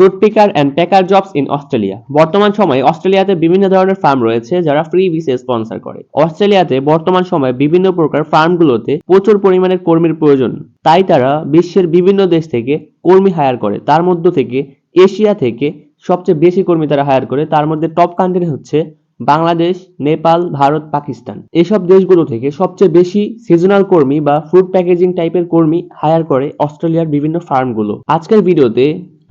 Fruit picker and packer jobs in Australia বর্তমান সময়ে অস্ট্রেলিয়াতে বিভিন্ন ধরনের ফার্ম রয়েছে যারা ফ্রি ভিসা স্পন্সর করে। অস্ট্রেলিয়াতে বর্তমান সময়ে বিভিন্ন প্রকার ফার্মগুলোতে প্রচুর পরিমাণে কর্মীর প্রয়োজন। তাই তারা বিশ্বের বিভিন্ন দেশ থেকে কর্মী হায়ার করে। তার মধ্য থেকে এশিয়া থেকে সবচেয়ে বেশি কর্মী তারা হায়ার করে। তার মধ্যে টপ কান্ট্রি হচ্ছে বাংলাদেশ, নেপাল, ভারত, পাকিস্তান। এসব দেশগুলো থেকে সবচেয়ে বেশি সিজনাল কর্মী বা ফুড প্যাকেজিং টাইপের কর্মী হায়ার করে অস্ট্রেলিয়ার বিভিন্ন ফার্মগুলো। আজকের ভিডিওতে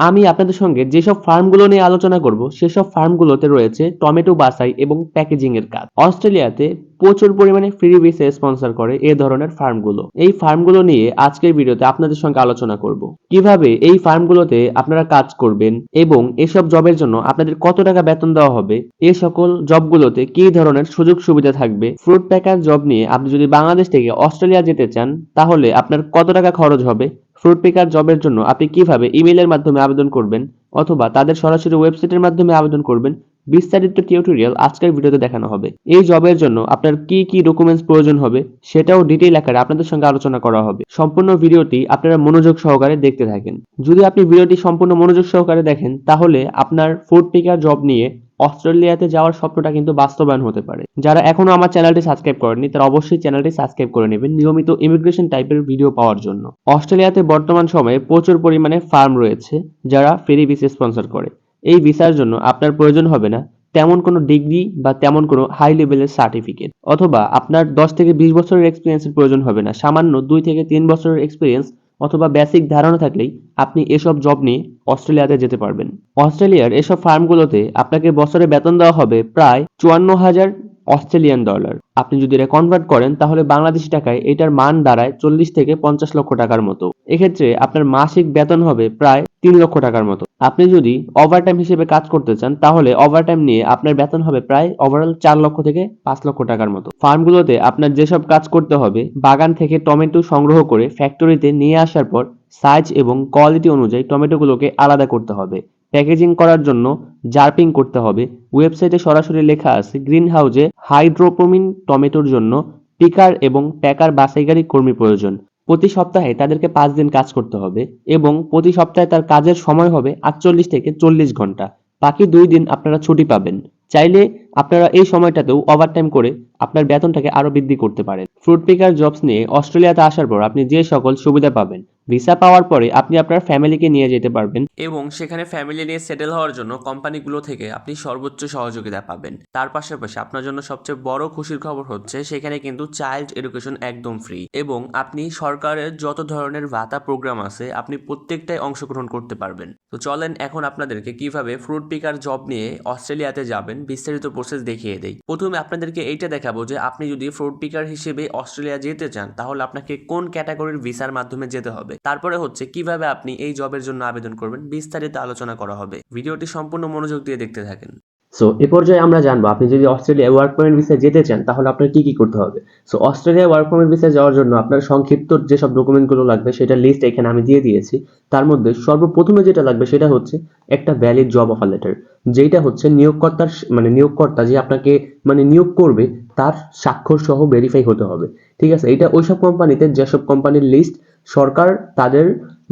আমি আপনাদের সঙ্গে যেসব ফার্মগুলো নিয়ে আলোচনা করব, সেসব ফার্মগুলোতে রয়েছে টমেটো বাছাই এবং প্যাকেজিং এর কাজ। অস্ট্রেলিয়াতে প্রচুর পরিমাণে ফ্রি ভিসা স্পন্সর করে এ ধরনের ফার্মগুলো। এই ফার্মগুলো নিয়ে আজকের ভিডিওতে আপনাদের সঙ্গে আলোচনা করব। কীভাবে এই ফার্মগুলোতে আপনারা কাজ করবেন এবং এসব জবের জন্য আপনাদের কত টাকা বেতন দেওয়া হবে, এ সকল জবগুলোতে কি ধরনের সুযোগ সুবিধা থাকবে, ফ্রুট প্যাকার জব নিয়ে আপনি যদি বাংলাদেশ থেকে অস্ট্রেলিয়া যেতে চান, তাহলে আপনার কত টাকা খরচ হবে ফ্রুট পিকার জবের জন্য আপনি কীভাবে ইমেলের মাধ্যমে আবেদন করবেন অথবা তাদের সরাসরি ওয়েবসাইটের মাধ্যমে আবেদন করবেন বিস্তারিত টিউটোরিয়াল আজকের ভিডিওতে দেখানো হবে। এই জবের জন্য আপনার কি কি ডকুমেন্টস প্রয়োজন হবে সেটাও ডিটেইল আকারে আপনাদের সঙ্গে আলোচনা করা হবে। সম্পূর্ণ ভিডিওটি আপনারা মনোযোগ সহকারে দেখতে থাকেন। যদি আপনি ভিডিওটি সম্পূর্ণ মনোযোগ সহকারে দেখেন, তাহলে আপনার ফুড পিকার জব নিয়ে অস্ট্রেলিয়াতে যাওয়ার স্বপ্নটা কিন্তু বাস্তবায়ন হতে পারে। যারা এখনও আমার চ্যানেলটি সাবস্ক্রাইব করেননি, তারা অবশ্যই চ্যানেলটি সাবস্ক্রাইব করে নেবেন নিয়মিত ইমিগ্রেশন টাইপের ভিডিও পাওয়ার জন্য। অস্ট্রেলিয়াতে বর্তমান সময়ে প্রচুর পরিমাণে ফার্ম রয়েছে, যারা ফেরি ভিসা স্পন্সর করে। এই ভিসার জন্য আপনার প্রয়োজন হবে না তেমন কোনো ডিগ্রি বা তেমন কোনো হাই লেভেলের সার্টিফিকেট, অথবা আপনার দশ থেকে বিশ বছরের এক্সপিরিয়েন্সের প্রয়োজন হবে না। সামান্য দুই থেকে তিন বছরের এক্সপিরিয়েন্স অথবা বেসিক ধারণা থাকলেই আপনি এসব জব নিয়ে অস্ট্রেলিয়াতে যেতে পারবেন। অস্ট্রেলিয়ার এসব ফার্মগুলোতে আপনাকে বছরে বেতন দেওয়া হবে প্রায় চুয়ান্ন হাজার অস্ট্রেলিয়ান ডলার। আপনি যদি এটা কনভার্ট করেন, তাহলে বাংলাদেশি টাকায় এটার মান দাঁড়ায় চল্লিশ থেকে পঞ্চাশ লক্ষ টাকার মতো। এক্ষেত্রে আপনার মাসিক বেতন হবে প্রায় তিন লক্ষ টাকার মতো। আপনি যদি ওভারটাইম হিসেবে কাজ করতে চান, তাহলে ওভারটাইম নিয়ে আপনার বেতন হবে প্রায় ওভারঅল চার লক্ষ থেকে পাঁচ লক্ষ টাকার মতো। ফার্মগুলোতে আপনার যেসব কাজ করতে হবে, বাগান থেকে টমেটো সংগ্রহ করে ফ্যাক্টরিতে নিয়ে আসার পর সাইজ এবং কোয়ালিটি অনুযায়ী টমেটোগুলোকে আলাদা করতে হবে। প্যাকেজিং করার জন্য জার্পিং করতে হবে। ওয়েবসাইটে সরাসরি লেখা আছে গ্রিন হাউজে হাইড্রোপোমিন টমেটোর জন্য পিকার এবং প্যাকার বাছাইকারী কর্মী প্রয়োজন। প্রতি সপ্তাহে তাদেরকে পাঁচ দিন কাজ করতে হবে এবং প্রতি সপ্তাহে তার কাজের সময় হবে আটচল্লিশ থেকে চল্লিশ ঘণ্টা। বাকি দুই দিন আপনারা ছুটি পাবেন। চাইলে আপনারা এই সময়টাতেও ওভারটাইম করে আপনার বেতনটাকে আরও বৃদ্ধি করতে পারেন। ফ্রুট পিকার জবস নিয়ে অস্ট্রেলিয়াতে আসার পর আপনি যে সকল সুবিধা পাবেন ভিসা পাওয়ার পরে আপনি আপনার ফ্যামিলিকে নিয়ে যেতে পারবেন। এবং সেখানে ফ্যামিলি নিয়ে সেটেল হওয়ার জন্য কোম্পানিগুলো থেকে আপনি সর্বোচ্চ সহযোগিতা পাবেন। তার পাশাপাশি আপনার জন্য সবচেয়ে বড় খুশির খবর হচ্ছে, সেখানে কিন্তু চাইল্ড এডুকেশন একদম ফ্রি এবং আপনি সরকারের যত ধরনের ভাতা প্রোগ্রাম আছে, আপনি প্রত্যেকটাই অংশগ্রহণ করতে পারবেন। তো চলেন এখন আপনাদেরকে কীভাবে ফ্রুট পিকার জব নিয়ে অস্ট্রেলিয়াতে যাবেন, বিস্তারিত প্রসেস দেখিয়ে দেই। প্রথমে আপনাদেরকে এইটা দেখাবো যে আপনি যদি ফ্রুট পিকার হিসেবে অস্ট্রেলিয়া যেতে চান, তাহলে আপনাকে কোন ক্যাটাগরির ভিসার মাধ্যমে যেতে হবে? তারপরে হচ্ছে কীভাবে আপনি এই জবের জন্য আবেদন করবেন, বিস্তারিত আলোচনা করা হবে। ভিডিওটি সম্পূর্ণ মনোযোগ দিয়ে দেখতে থাকেন। সো এ পর্যায়ে আমরা জানব, আপনি যদি অস্ট্রেলিয়া ওয়ার্ক পারমিট ভিসায় যেতে চান, তাহলে আপনার কি কি করতে হবে? সো অস্ট্রেলিয়া ওয়ার্ক পারমিট ভিসায় যাওয়ার জন্য আপনার সংক্ষিপ্ত যেসব ডকুমেন্টগুলো লাগবে, সেটা লিস্ট এখানে আমি দিয়ে দিয়েছি। তার মধ্যে সর্বপ্রথমে যেটা লাগবে, সেটা হচ্ছে একটা ভ্যালিড জব অফার লেটার যেটা হচ্ছে নিয়োগকর্তার মানে নিয়োগকর্তা যে আপনাকে মানে নিয়োগ করবে, তার স্বাক্ষর সহ ভেরিফাই হতে হবে। ঠিক আছে? এটা ওইসব কোম্পানিতে, যেসব কোম্পানির লিস্ট সরকার তাদের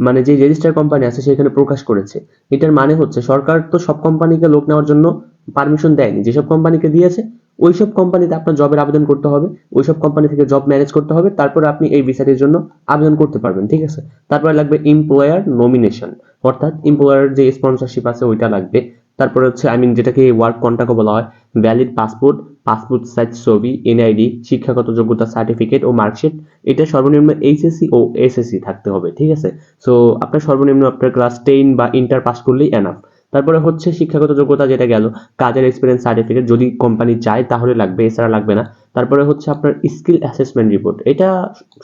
মানে যে রেজিস্টার কোম্পানি আছে, সেখানে প্রকাশ করেছে। এটার মানে হচ্ছে সরকার তো সব কোম্পানিকে লোক নেওয়ার জন্য পারমিশন দেয়নি। যেসব কোম্পানিকে দিয়েছে, ওইসব কোম্পানিতে আপনার জবের আবেদন করতে হবে, ওইসব কোম্পানি থেকে জব ম্যানেজ করতে হবে, তারপরে আপনি এই ভিসাটির জন্য আবেদন করতে পারবেন, ঠিক আছে? তারপরে লাগবে এমপ্লয়ার নমিনেশন অর্থাৎ এমপ্লয়ার যে স্পন্সরশিপ আছে ওইটা লাগবে। তারপরে হচ্ছে আই মিন যেটাকে ওয়ার্ক কন্ট্রাক্ট বলা হয় ভ্যালিড পাসপোর্ট পাসপোর্ট সাইজ ছবি এনআইডি শিক্ষাগত যোগ্যতা সার্টিফিকেট ও মার্কশিট এটা সর্বনিম্ন এইচএসসি ও এসএসসি থাকতে হবে, ঠিক আছে? সো আপনার সর্বনিম্ন আপনার ক্লাস টেন বা ইন্টার পাস করলেই এনাফ তারপরে হচ্ছে শিক্ষাগত যোগ্যতা যেটা গেল, কাজের এক্সপিরিয়েন্স সার্টিফিকেট যদি কোম্পানি চায় তাহলে লাগবে, এছাড়া লাগবে না। তারপরে হচ্ছে আপনার স্কিল অ্যাসেসমেন্ট রিপোর্ট এটা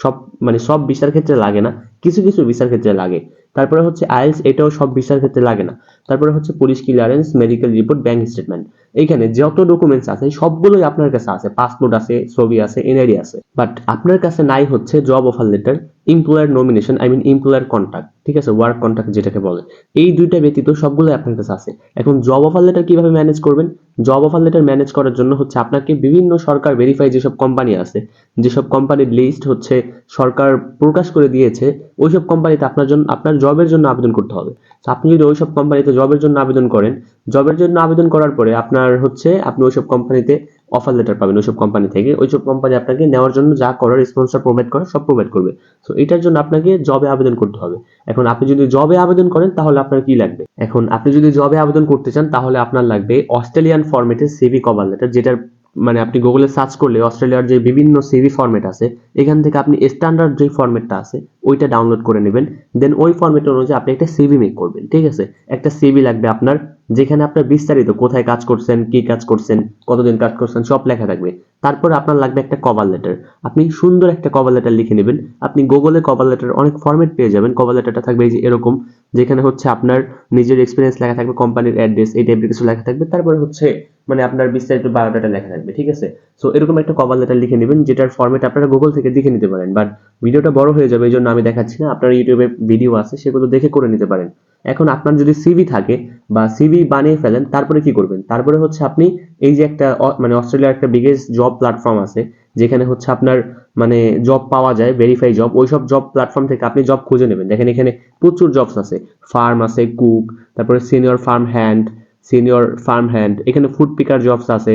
সব মানে সব ভিসার ক্ষেত্রে লাগে না, কিছু কিছু ভিসার ক্ষেত্রে লাগে। তারপরে হচ্ছে আইএলস এটাও সব বিষয়ের ক্ষেত্রে লাগে না। তারপরে হচ্ছে police clearance medical report bank statement এইখানে যত ডকুমেন্টস আছে, সবগুলোই আপনার কাছে আছে। পাসপোর্ট আছে, ছবি আছে এনআইডি আছে। বাট আপনার কাছে নাই হচ্ছে job offer letter employer nomination I mean employer contact ঠিক আছে? ওয়ার্ক কন্ট্যাক্ট যেটাকে বলে। এই দুইটা ব্যতীত সবগুলো আপনার কাছে আছে। এখন জব অফার লেটার কীভাবে ম্যানেজ করবেন? জব অফার লেটার ম্যানেজ করার জন্য হচ্ছে আপনাকে বিভিন্ন সরকার ভেরিফাই যেসব কোম্পানি আছে, যেসব কোম্পানির লিস্ট হচ্ছে সরকার প্রকাশ করে দিয়েছে, ওইসব কোম্পানিতে আপনার জন্য আপনার জবের জন্য আবেদন করতে হবে। আপনি যদি ওইসব কোম্পানিতে জবের জন্য আবেদন করেন জবের জন্য আবেদন করার পরে আপনার হচ্ছে, আপনি ওইসব কোম্পানিতে অফার লেটার পাবেন, ওইসব কোম্পানি থেকে। ওইসব কোম্পানি আপনাকে নেওয়ার জন্য যা করার স্পন্সর প্রোভাইড করে, সব প্রোভাইড করবে। তো এটার জন্য আপনাকে জবে আবেদন করতে হবে। এখন আপনি যদি জবে আবেদন করেন, তাহলে আপনার কি লাগবে? এখন আপনি যদি জবে আবেদন করতে চান, তাহলে আপনার লাগবে অস্ট্রেলিয়ান ফরম্যাটের সিভি কভার লেটার যেটার মানে আপনি গুগলে সার্চ করলে অস্ট্রেলিয়ার যে বিভিন্ন সিভি ফরম্যাট আছে, এখান থেকে আপনি স্ট্যান্ডার্ড যে ফরম্যাটটা আছে, ওইটা ডাউনলোড করে নেবেন। দেন ওই ফরম্যাট অনুযায়ী আপনি একটা সিভি মেক করবেন, ঠিক আছে? একটা সিভি লাগবে আপনার, যেখানে আপনার বিস্তারিত কোথায় কাজ করছেন, কি কাজ করছেন, কতদিন কাজ করছেন, সব লেখা থাকবে। তারপর আপনার লাগবে একটা কভার লেটার আপনি সুন্দর একটা কভার লেটার লিখে নেবেন। আপনি গুগলে কভার লেটার অনেক ফরম্যাট পেয়ে যাবেন। কভার লেটারটা থাকবে এই যে এরকম, যেখানে হচ্ছে আপনার নিজের এক্সপিরিয়েন্স লেখা থাকবে কোম্পানির অ্যাড্রেস এই টাইপের কিছু লেখা থাকবে। তারপরে হচ্ছে মানে আপনার বিস্তারিত বায়োডাটা লেখা থাকবে, ঠিক আছে? সো এরকম একটা কভার লেটার লিখে নেবেন, যেটার ফরম্যাট আপনারা গুগল থেকে দেখে নিতে পারেন। বাট ভিডিওটা বড় হয়ে যাবে এই জন্য আমি দেখাচ্ছি না। আপনার ইউটিউবে ভিডিও আছে, সেগুলো দেখে করে নিতে পারেন। এখন আপনার যদি সিভি থাকে বা সিভি বানিয়ে ফেলেন, তারপরে কি করবেন? তারপরে হচ্ছে আপনি এই যে একটা মানে অস্ট্রেলিয়ার একটা বিগেস্ট জব প্ল্যাটফর্ম আছে, যেখানে হচ্ছে আপনার মানে জব পাওয়া যায় ভেরিফাই জব ওইসব জব প্ল্যাটফর্ম থেকে আপনি জব খুঁজে নেবেন। দেখেন এখানে প্রচুর জবস আছে। ফার্ম আছে কুক তারপরে senior farm hand senior farm hand এখানে ফুড পিকার জবস আছে।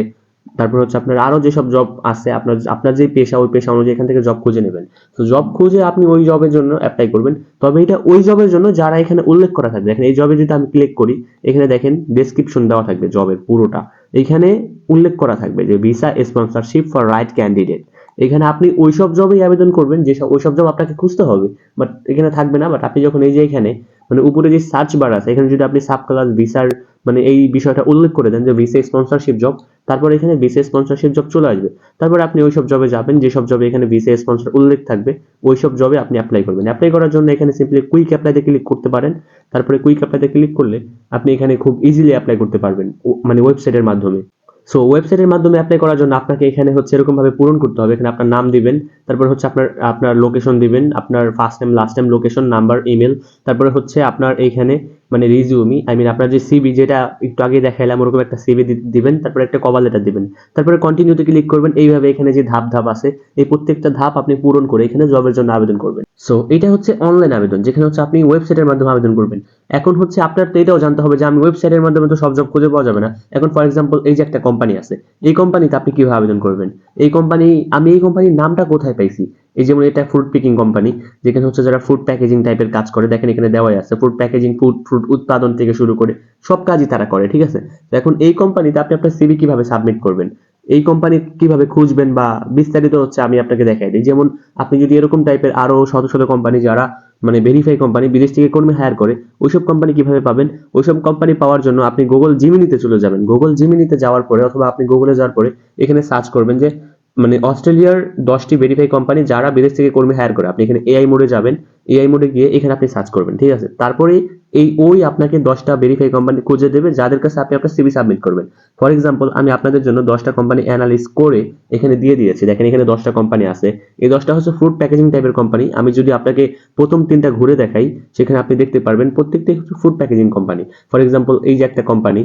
তারপর হচ্ছে আপনার আরও যেসব জব আছে, আপনার আপনার যে পেশা, ওই পেশা অনুযায়ী এখান থেকে জব খুঁজে নেবেন। তো জব খুঁজে আপনি ওই জবের জন্য অ্যাপ্লাই করবেন। তবে এটা ওই জবের জন্য যারা এখানে উল্লেখ করা থাকবে। দেখেন এই জবে যদি আমি ক্লিক করি, এখানে দেখেন ডেসক্রিপশন দেওয়া থাকবে জবের পুরোটা। এখানে উল্লেখ করা থাকবে যে visa sponsorship for right candidate এখানে আপনি ওইসব জবেই আবেদন করবেন, যেসব, ওইসব জব আপনাকে খুঁজতে হবে বাট এখানে থাকবে না। বাট আপনি যখন এই যে এখানে মানে উপরে যে সার্চ বার আছে, এখানে যদি আপনি সাব ক্লাস ভিসার মানে এই বিষয়টা উল্লেখ করে দেন যে ভিসা স্পন্সরশিপ জব তারপর এখানে ভিসা স্পন্সরশিপ জব চলে আসবে। তারপর আপনি ওইসব জবে যাবেন, যেসব জবে এখানে ভিসা স্পন্সর উল্লেখ থাকবে, ওইসব জবে আপনি অ্যাপ্লাই করবেন। অ্যাপ্লাই করার জন্য এখানে সিম্পলি কুইক অ্যাপ্লাইতে ক্লিক করতে পারেন। তারপরে কুইক অ্যাপ্লাইতে ক্লিক করলে আপনি এখানে খুব ইজিলি অ্যাপ্লাই করতে পারবেন মানে ওয়েবসাইটের মাধ্যমে। সো ওয়েবসাইটের মাধ্যমে অ্যাপ্লাই করার জন্য আপনাকে এখানে হচ্ছে এরকম ভাবে পূরণ করতে হবে। এখানে আপনার নাম দিবেন, তারপর হচ্ছে আপনার আপনার লোকেশন দিবেন, আপনার first name last name location number email তারপরে হচ্ছে আপনার এইখানে মানে রিজিউমি আই মিন আপনার যে সিবি যেটা একটু আগে দেখাইলাম, ওরকম একটা সিবি দিবেন, তারপরে একটা কভার লেটার দিবেন। তারপরে কন্টিনিউতে ক্লিক করবেন, এইভাবে এখানে যে ধাপ ধাপ আছে, এই প্রত্যেকটা ধাপ আপনি পূরণ করে এখানে জবের জন্য আবেদন করবেন। সো এটা হচ্ছে অনলাইন আবেদন, যেখানে হচ্ছে আপনি ওয়েবসাইটের মাধ্যমে আবেদন করবেন। এখন হচ্ছে আপনার তো এটাও জানতে হবে যে আমি ওয়েবসাইটের মাধ্যমে তো সব জব খুঁজে পাওয়া যাবে না। এখন ফর এক্সাম্পল এই যে একটা কোম্পানি আছে, এই কোম্পানিতে আপনি কীভাবে আবেদন করবেন? এই কোম্পানি আমি এই কোম্পানির নামটা কোথায় পাইছি? এই যেমন এটা ফুড পিকিং কোম্পানি যেখানে হচ্ছে যারা ফুড প্যাকেজিং টাইপের কাজ করে, দেখেন এখানে দেওয়াই আছে ফুড প্যাকেজিং ফুড ফুড উৎপাদন থেকে শুরু করে সব কাজই তারা করে, ঠিক আছে? এখন এই কোম্পানিতে আপনি আপনার সিভি কীভাবে সাবমিট করবেন? এই কোম্পানি কীভাবে খুঁজবেন বা বিস্তারিত হচ্ছে আমি আপনাকে দেখাই দিই। যেমন আপনি যদি এরকম টাইপের আরও শত শত কোম্পানি যারা মানে ভেরিফাই কোম্পানি বিদেশ থেকে কর্মী হায়ার করে, ওইসব কোম্পানি কীভাবে পাবেন? ওইসব কোম্পানি পাওয়ার জন্য আপনি গুগল জিমিনিতে চলে যাবেন। গুগল জিমিনিতে যাওয়ার পরে অথবা আপনি গুগলে যাওয়ার পরে এখানে সার্চ করবেন যে মানে অস্ট্রেলিয়ার দশটি ভেরিফাই কোম্পানি যারা বিদেশ থেকে কর্মী হায়ার করে। আপনি এখানে এআই মোডে যাবেন। এআই মোডে গিয়ে এখানে আপনি সার্চ করবেন, ঠিক আছে? তারপরে এই ওই আপনাকে দশটা ভেরিফাই কোম্পানি খুঁজে দেবে, যাদের কাছে আপনি আপনার সিবি সাবমিট করবেন। ফর এক্সাম্পল আমি আপনাদের জন্য দশটা কোম্পানি অ্যানালিস করে এখানে দিয়ে দিয়েছি। দেখেন, এখানে দশটা কোম্পানি আছে। এই দশটা হচ্ছে ফুড প্যাকেজিং টাইপের কোম্পানি আমি যদি আপনাকে প্রথম তিনটা ঘুরে দেখাই, সেখানে আপনি দেখতে পারবেন প্রত্যেকটাই হচ্ছে food packaging company for example এই যে একটা কোম্পানি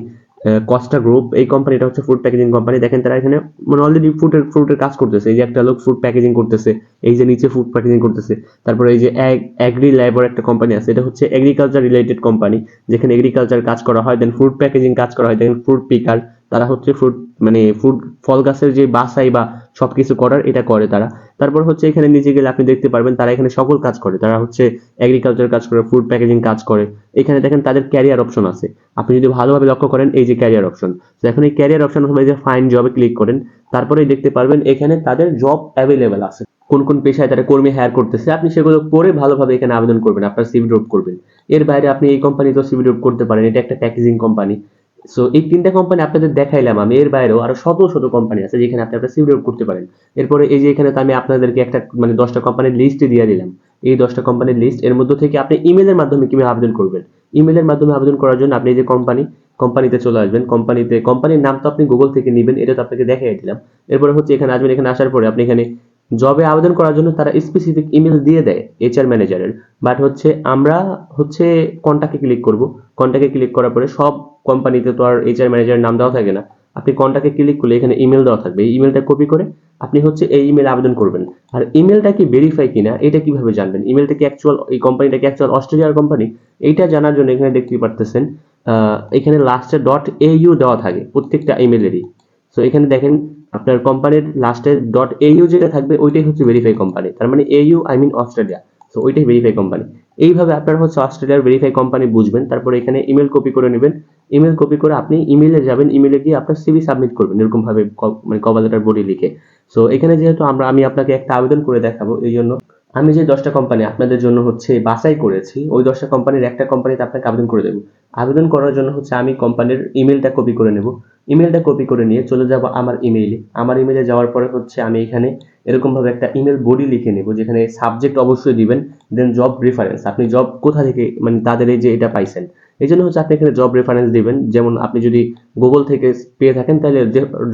কস্টা গ্রুপ এই কোম্পানিটা হচ্ছে ফুড প্যাকেজিং কোম্পানি দেখেন তারা এখানে মানে অলরেডি ফুডের ফ্রুটের কাজ করতেছে। এই যে একটা লোক ফুড প্যাকেজিং করতেছে, এই যে নিচে ফুড প্যাকেজিং করতেছে। তারপরে এই যে অ্যাগ্রি ল্যাবর একটা কোম্পানি আছে। এটা হচ্ছে এগ্রিকালচার রিলেটেড কোম্পানি যেখানে এগ্রিকালচার কাজ করা হয় দেন ফুড প্যাকেজিং কাজ করা হয় দেন ফ্রুট পিকার তারা হচ্ছে ফ্রুট মানে ফ্রুট ফল গাছের যে বাসাই বা সবকিছু করার এটা করে তারা। তারপর হচ্ছে এখানে নিচে গেলে আপনি দেখতে পারবেন তারা এখানে সকল কাজ করে। তারা হচ্ছে এগ্রিকালচার কাজ করে ফুড প্যাকেজিং কাজ করে। এখানে দেখেন তাদের ক্যারিয়ার অপশন আছে। আপনি যদি ভালোভাবে লক্ষ্য করেন, এই যে ক্যারিয়ার অপশন তো এখন এই ক্যারিয়ার অপশন অথবা এই যে ফাইন জবে ক্লিক করেন, তারপরেই দেখতে পারবেন এখানে তাদের জব অ্যাভেলেবেল আছে। কোন কোন পেশায় তারা কর্মী হায়ার করতেছে, আপনি সেগুলো পড়ে ভালোভাবে এখানে আবেদন করবেন, আপনার সিভি ড্রপ করবেন। এর বাইরে আপনি এই কোম্পানিতেও সিভি ড্রপ করতে পারেন, এটা একটা প্যাকেজিং কোম্পানি সো এই তিনটা কোম্পানি আপনাদের দেখাইলাম আমি। এর বাইরেও আরও শত শত কোম্পানি আছে যেখানে আপনি আপনার সিভি করতে পারেন। এরপরে এই যে এখানে তো আমি আপনাদেরকে একটা মানে দশটা কোম্পানির লিস্ট দিয়ে দিলাম। এই দশটা কোম্পানির লিস্ট এর মধ্যে থেকে আপনি ইমেলের মাধ্যমে কীভাবে আবেদন করবেন? ইমেলের মাধ্যমে আবেদন করার জন্য আপনি যে কোম্পানি কোম্পানিতে চলে আসবেন। কোম্পানিতে কোম্পানির নাম তো আপনি গুগল থেকে নেবেন, এটা তো আপনাকে দেখাই দিলাম। এরপরে হচ্ছে এখানে আসবেন, এখানে আসার পরে আপনি এখানে জবে আবেদন করার জন্য তারা স্পেসিফিক ইমেল দিয়ে দেয় এইচআর ম্যানেজারের বাট হচ্ছে আমরা হচ্ছে কন্টাক্টে ক্লিক করব। কন্টাক্টে ক্লিক করার পরে সব কোম্পানিতে তো আর এইচআর ম্যানেজারের নাম দেওয়া থাকে না। আপনি কন্টাক্টে ক্লিক করলে এখানে ইমেল দেওয়া থাকবে। এই ইমেলটা কপি করে আপনি হচ্ছে এই ইমেল আবেদন করবেন। আর ইমেলটা কি ভেরিফাই কিনা, এটা কীভাবে জানবেন? ইমেলটা কি অ্যাকচুয়াল এই কোম্পানিটা কি অ্যাকচুয়াল অস্ট্রেলিয়ার কোম্পানি এইটা জানার জন্য এখানে দেখতে পারতেছেন এখানে লাস্টে ডট এ ইউ দেওয়া থাকে প্রত্যেকটা ইমেলেরই সো এখানে দেখেন আপনার কোম্পানির লাস্টে ডট এইউ যেটা থাকবে, ওইটাই হচ্ছে ভেরিফাই কোম্পানি তার মানে AU I mean Australia so ওইটাই ভেরিফাই কোম্পানি এইভাবে আপনার হচ্ছে অস্ট্রেলিয়ার ভেরিফাই কোম্পানি বুঝবেন, তারপরে এখানে ইমেল কপি করে নেবেন। ইমেল কপি করে আপনি ইমেলে যাবেন ইমেলে গিয়ে আপনার সিভি সাবমিট করবেন এরকম ভাবে মানে কভার লেটার বডি লিখে। সো এখানে যেহেতু আমরা, আমি আপনাকে একটা আবেদন করে দেখাবো এই জন্য আমি যে দশটা কোম্পানি আপনাদের জন্য হচ্ছে বাছাই করেছি, ওই দশটা কোম্পানির একটা কোম্পানিতে আপনাকে আবেদন করে দেবো। আবেদন করার জন্য হচ্ছে আমি কোম্পানির ইমেলটা কপি করে নেব। ইমেলটা কপি করে নিয়ে চলে যাব আমার ইমেইলে আমার ইমেলে যাওয়ার পরে হচ্ছে আমি এখানে এরকমভাবে একটা ইমেল বডি লিখে নেব, যেখানে সাবজেক্ট অবশ্যই দিবেন দেন জব রেফারেন্স আপনি জব কোথা থেকে মানে তাদের এই যে এটা পাইছেন। এই জন্য হচ্ছে আপনি এখানে জব রেফারেন্স দিবেন। যেমন আপনি যদি গুগল থেকে পেয়ে থাকেন, তাহলে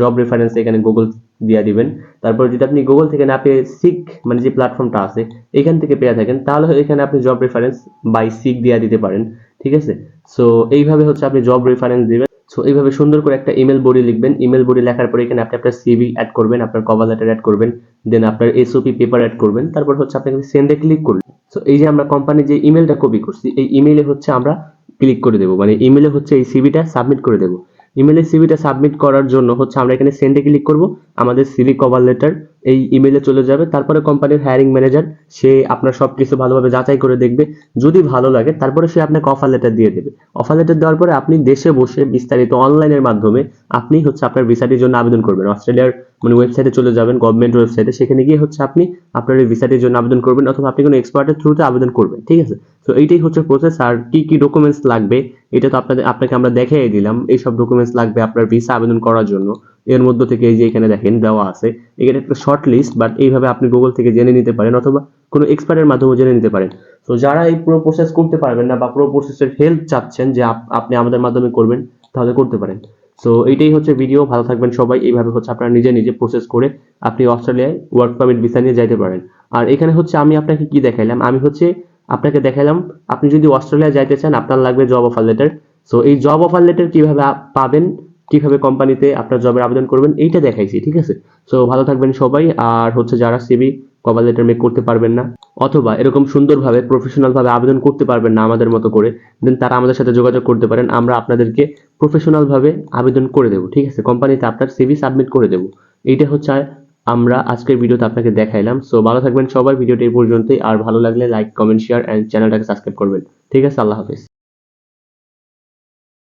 জব রেফারেন্স এখানে গুগল দিয়ে দিবেন। তারপর যদি আপনি গুগল থেকে না পেয়ে সিক মানে যে প্ল্যাটফর্মটা আছে, এখান থেকে পেয়ে থাকেন, তাহলে এখানে আপনি জব রেফারেন্স বাই সিক দিয়ে দিতে পারেন। ঠিক আছে? সো এইভাবে হচ্ছে আপনি জব রেফারেন্স দিবেন। সো এইভাবে সুন্দর করে একটা ইমেল বডি লিখবেন। ইমেল বডি লেখার পরে এখানে আপনি আপনার সিভি অ্যাড করবেন, আপনার কভার লেটার অ্যাড করবেন দেন আপনার এসওপি পেপার অ্যাড করবেন। তারপর হচ্ছে আপনি সেন্ডে ক্লিক করবেন সো এই যে আমরা কোম্পানির যে ইমেলটা কপি করছি, এই ইমেলে হচ্ছে আমরা ক্লিক করে দেবো। মানে ইমেলে হচ্ছে এই সিভিটা সাবমিট করে দেবো। ইমেলে সিভিটা সাবমিট করার জন্য হচ্ছে আমরা এখানে সেন্ডে ক্লিক করব। আমাদের সিভি কভার লেটার এই ইমেলে চলে যাবে। তারপরে কোম্পানির হায়ারিং ম্যানেজার সে আপনার সব কিছু ভালোভাবে যাচাই করে দেখবে। যদি ভালো লাগে, তারপরে সে আপনাকে অফার লেটার দিয়ে দেবে। অফার লেটার দেওয়ার পরে আপনি দেশে বসে বিস্তারিত অনলাইনের মাধ্যমে আপনি হচ্ছে আপনার ভিসাটির জন্য আবেদন করবেন। অস্ট্রেলিয়ার মানে ওয়েবসাইটে চলে যাবেন গভর্নমেন্ট ওয়েবসাইটে সেখানে গিয়ে হচ্ছে আপনি আপনার এই ভিসাটির জন্য আবেদন করবেন অথবা আপনি কোনো এক্সপার্টের থ্রুতে আবেদন করবেন, ঠিক আছে? তো এইটাই হচ্ছে প্রসেস আর কি কি ডকুমেন্টস লাগবে, এটা তো আপনাদের, আপনাকে আমরা দেখাই দিলাম। এইসব ডকুমেন্টস লাগবে আপনার ভিসা আবেদন করার জন্য। এর মধ্যে থেকে এই যে এখানে দেখেন দেওয়া আছে, এখানে একটা শর্ট লিস্ট বাট এইভাবে আপনি গুগল থেকে জেনে নিতে পারেন অথবা কোনো এক্সপার্টের মাধ্যমে জেনে নিতে পারেন। তো যারা এই পুরো প্রসেস করতে পারবেন না বা পুরো প্রসেসের হেল্প চাচ্ছেন যে আপনি আমাদের মাধ্যমে করবেন, তাহলে করতে পারেন। সো এইটাই হচ্ছে ভিডিও ভালো থাকবেন সবাই। এইভাবে হচ্ছে আপনারা নিজে নিজে প্রসেস করে আপনি অস্ট্রেলিয়ায় ওয়ার্ক পারমিট ভিসা নিয়ে যাইতে পারেন। আর এখানে হচ্ছে আমি আপনাকে কি দেখাইলাম? আমি হচ্ছে আপনাকে দেখাইলাম, আপনি যদি অস্ট্রেলিয়া যাইতে চান, আপনার লাগবে জব অফার লেটার সো এই জব অফার লেটার কীভাবে পাবেন কীভাবে কোম্পানিতে আপনার জবের আবেদন করবেন, এইটা দেখাইছি, ঠিক আছে? সো ভালো থাকবেন সবাই, আর হচ্ছে যারা সিবি কভার লেটার মেক করতে পারবেন না, অথবা এরকম সুন্দরভাবে প্রফেশনাল ভাবে আবেদন করতে পারবেন না আমাদের মতো করে দেন তারা আমাদের সাথে যোগাযোগ করতে পারেন, আমরা আপনাদেরকে প্রফেশনাল ভাবে আবেদন করে দেবো, ঠিক আছে? কোম্পানিতে আপনার সিভি সাবমিট করে দেবো। এইটা হচ্ছে আমরা আজকের ভিডিওতে আপনাকে দেখাইলাম। সো ভালো থাকবেন সবাই, ভিডিওটি এই পর্যন্তই, আর ভালো লাগলে লাইক কমেন্ট শেয়ার অ্যান্ড চ্যানেলটাকে সাবস্ক্রাইব করবেন। ঠিক আছে? আল্লাহ হাফিজ।